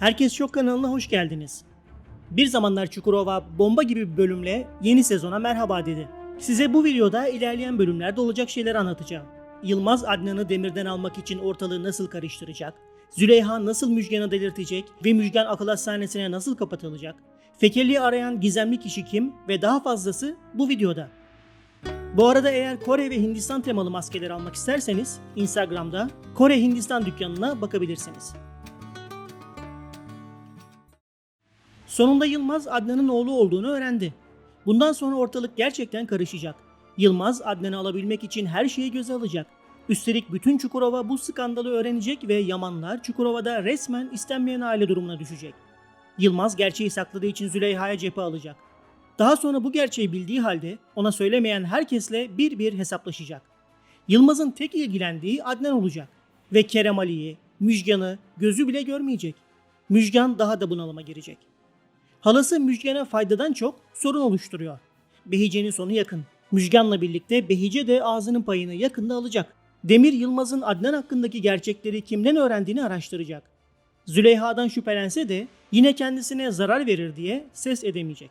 Herkes Şok kanalına hoş geldiniz. Bir zamanlar Çukurova bomba gibi bir bölümle yeni sezona merhaba dedi. Size bu videoda ilerleyen bölümlerde olacak şeyleri anlatacağım. Yılmaz Adnan'ı demirden almak için ortalığı nasıl karıştıracak? Züleyha nasıl Müjgan'ı delirtecek ve Müjgan akıl hastanesine nasıl kapatılacak? Fekeli'yi arayan gizemli kişi kim ve daha fazlası bu videoda. Bu arada eğer Kore ve Hindistan temalı maskeler almak isterseniz Instagram'da Kore Hindistan dükkanına bakabilirsiniz. Sonunda Yılmaz Adnan'ın oğlu olduğunu öğrendi. Bundan sonra ortalık gerçekten karışacak. Yılmaz Adnan'ı alabilmek için her şeyi göze alacak. Üstelik bütün Çukurova bu skandalı öğrenecek ve Yamanlar Çukurova'da resmen istenmeyen aile durumuna düşecek. Yılmaz gerçeği sakladığı için Züleyha'ya cephe alacak. Daha sonra bu gerçeği bildiği halde ona söylemeyen herkesle bir bir hesaplaşacak. Yılmaz'ın tek ilgilendiği Adnan olacak ve Kerem Ali'yi, Müjgan'ı gözü bile görmeyecek. Müjgan daha da bunalıma girecek. Halası Müjgan'a faydadan çok sorun oluşturuyor. Behice'nin sonu yakın. Müjgan'la birlikte Behice de ağzının payını yakında alacak. Demir Yılmaz'ın Adnan hakkındaki gerçekleri kimden öğrendiğini araştıracak. Züleyha'dan şüphelense de yine kendisine zarar verir diye ses edemeyecek.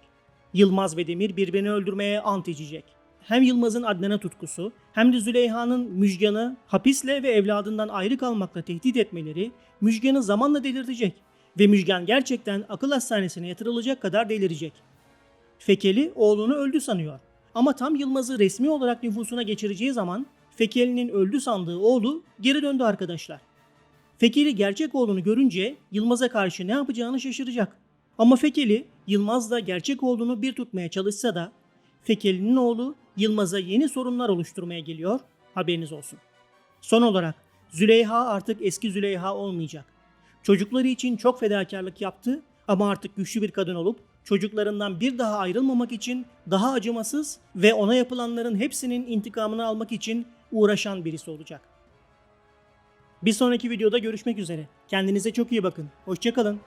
Yılmaz ve Demir birbirini öldürmeye ant içecek. Hem Yılmaz'ın Adnan'a tutkusu hem de Züleyha'nın Müjgan'ı hapisle ve evladından ayrı kalmakla tehdit etmeleri Müjgan'ı zamanla delirtecek ve Müjgan gerçekten akıl hastanesine yatırılacak kadar delirecek. Fekeli oğlunu öldü sanıyor. Ama tam Yılmaz'ı resmi olarak nüfusuna geçireceği zaman Fekeli'nin öldü sandığı oğlu geri döndü arkadaşlar. Fekeli gerçek oğlunu görünce Yılmaz'a karşı ne yapacağını şaşıracak. Ama Fekeli Yılmaz'la gerçek oğlunu bir tutmaya çalışsa da Fekeli'nin oğlu Yılmaz'a yeni sorunlar oluşturmaya geliyor. Haberiniz olsun. Son olarak Züleyha artık eski Züleyha olmayacak. Çocukları için çok fedakarlık yaptı ama artık güçlü bir kadın olup çocuklarından bir daha ayrılmamak için daha acımasız ve ona yapılanların hepsinin intikamını almak için uğraşan birisi olacak. Bir sonraki videoda görüşmek üzere. Kendinize çok iyi bakın. Hoşçakalın.